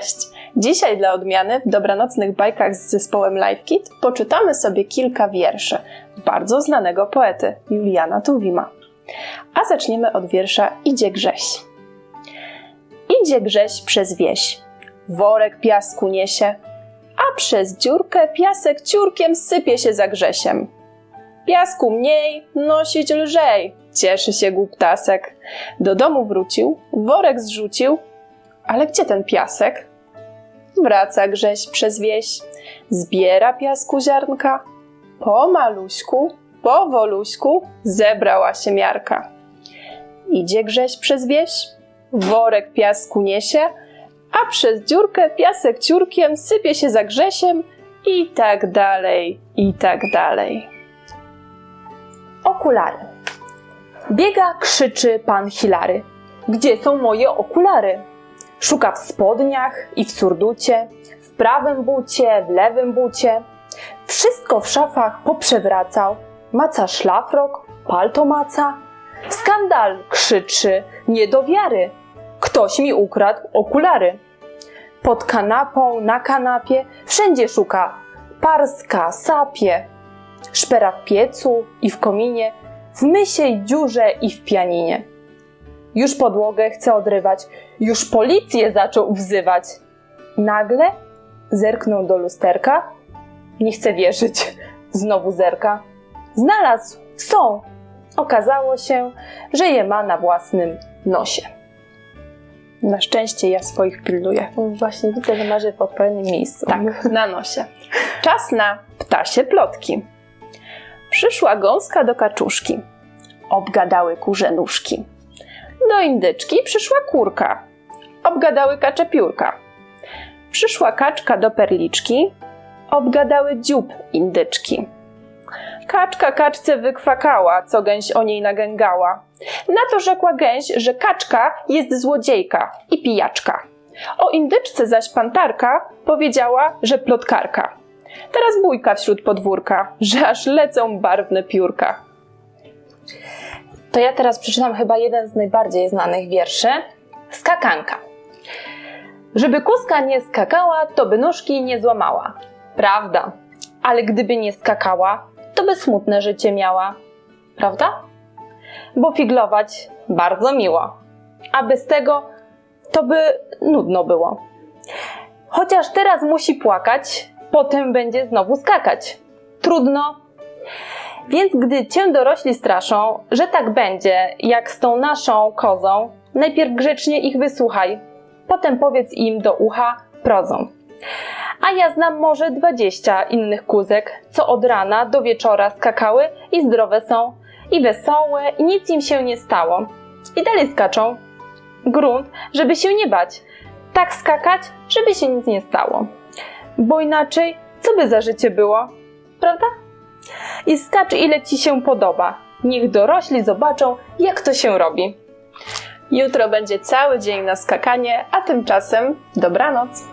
Cześć! Dzisiaj dla odmiany w dobranocnych bajkach z zespołem Live Kit poczytamy sobie kilka wierszy bardzo znanego poety Juliana Tuwima. A zaczniemy od wiersza Idzie Grześ. Idzie Grześ przez wieś, worek piasku niesie, a przez dziurkę piasek ciurkiem sypie się za Grzesiem. Piasku mniej, nosić lżej, cieszy się głuptasek. Do domu wrócił, worek zrzucił, ale gdzie ten piasek? Wraca Grześ przez wieś, zbiera piasku ziarnka. Po maluśku, powoluśku zebrała się miarka. Idzie Grześ przez wieś, worek piasku niesie, a przez dziurkę piasek ciurkiem sypie się za Grzesiem i tak dalej, i tak dalej. Okulary. Biega, krzyczy pan Hilary. Gdzie są moje okulary? Szuka w spodniach i w surducie, w prawym bucie, w lewym bucie. Wszystko w szafach poprzewracał. Maca szlafrok, palto maca. Skandal, krzyczy, nie do wiary. Ktoś mi ukradł okulary. Pod kanapą, na kanapie, wszędzie szuka. Parska, sapie. Szpera w piecu i w kominie, w mysiej dziurze i w pianinie. Już podłogę chce odrywać, już policję zaczął wzywać. Nagle zerknął do lusterka. Nie chce wierzyć. Znowu zerka. Znalazł, są. Okazało się, że je ma na własnym nosie. Na szczęście ja swoich pilnuję. Właśnie widzę, że masz je w odpowiednim miejscu. Tak, na nosie. Czas na ptasie plotki. Przyszła gąska do kaczuszki. Obgadały kurze nóżki. Do indyczki przyszła kurka. Obgadały kacze piórka. Przyszła kaczka do perliczki. Obgadały dziób indyczki. Kaczka kaczce wykwakała, co gęś o niej nagęgała. Na to rzekła gęś, że kaczka jest złodziejka i pijaczka. O indyczce zaś pantarka powiedziała, że plotkarka. Teraz bójka wśród podwórka, że aż lecą barwne piórka. To ja teraz przeczytam chyba jeden z najbardziej znanych wierszy. Skakanka. Żeby kuska nie skakała, to by nóżki nie złamała. Prawda. Ale gdyby nie skakała, to by smutne życie miała. Prawda? Bo figlować bardzo miło. A bez tego to by nudno było. Chociaż teraz musi płakać, potem będzie znowu skakać. Trudno. Więc gdy cię dorośli straszą, że tak będzie, jak z tą naszą kozą, najpierw grzecznie ich wysłuchaj, potem powiedz im do ucha prozą. A ja znam może dwadzieścia innych kuzek, co od rana do wieczora skakały i zdrowe są, i wesołe, i nic im się nie stało. I dalej skaczą. Grunt, żeby się nie bać. Tak skakać, żeby się nic nie stało. Bo inaczej, co by za życie było? Prawda? I skacz ile ci się podoba. Niech dorośli zobaczą, jak to się robi. Jutro będzie cały dzień na skakanie, a tymczasem dobranoc.